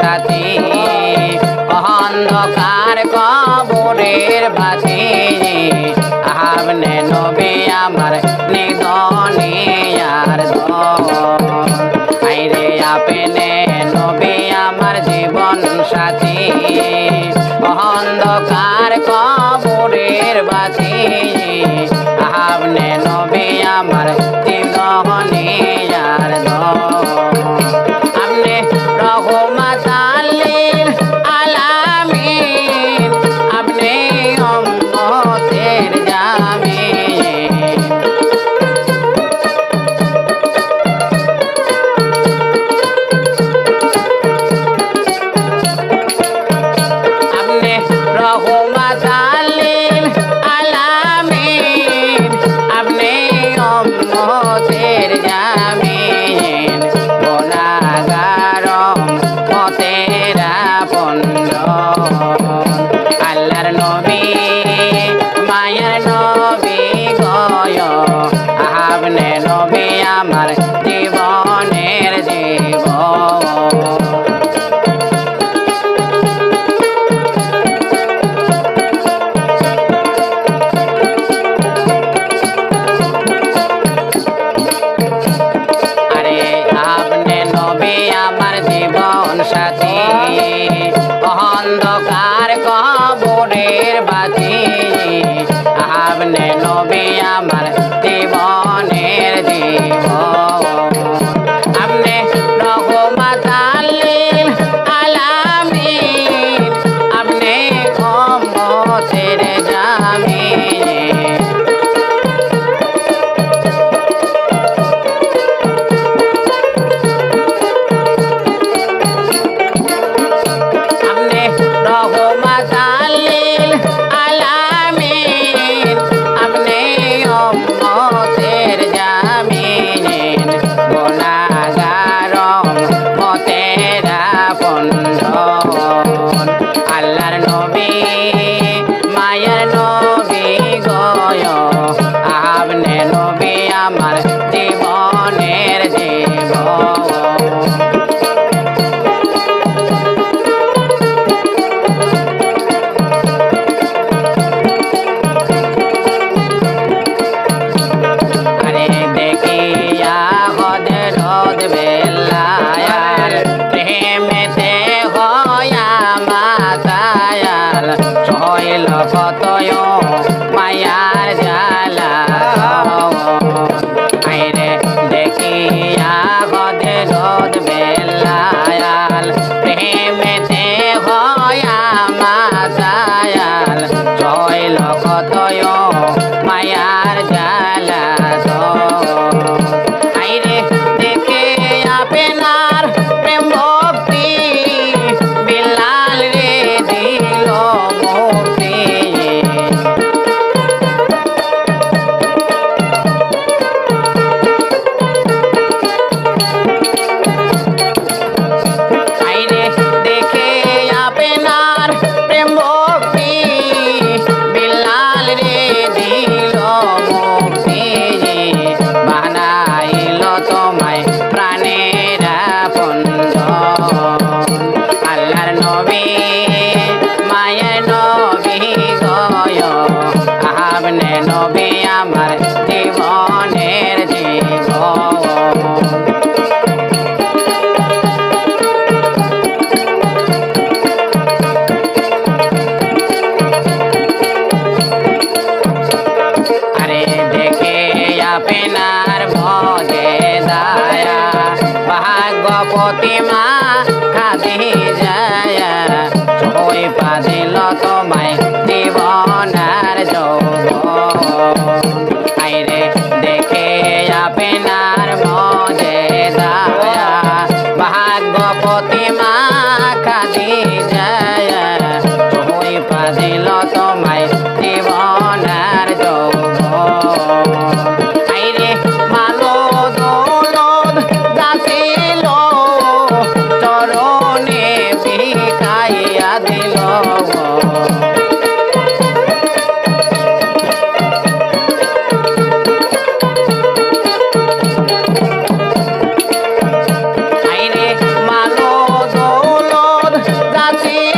সাথে। অন্ধকার কবরের ভাসে আপনি নবে আমার নিধনে আর ধরে আপনি নবে আমার জীবন সাথে। অন্ধকার কবরের ভাসে আপনি নবে আমার আছে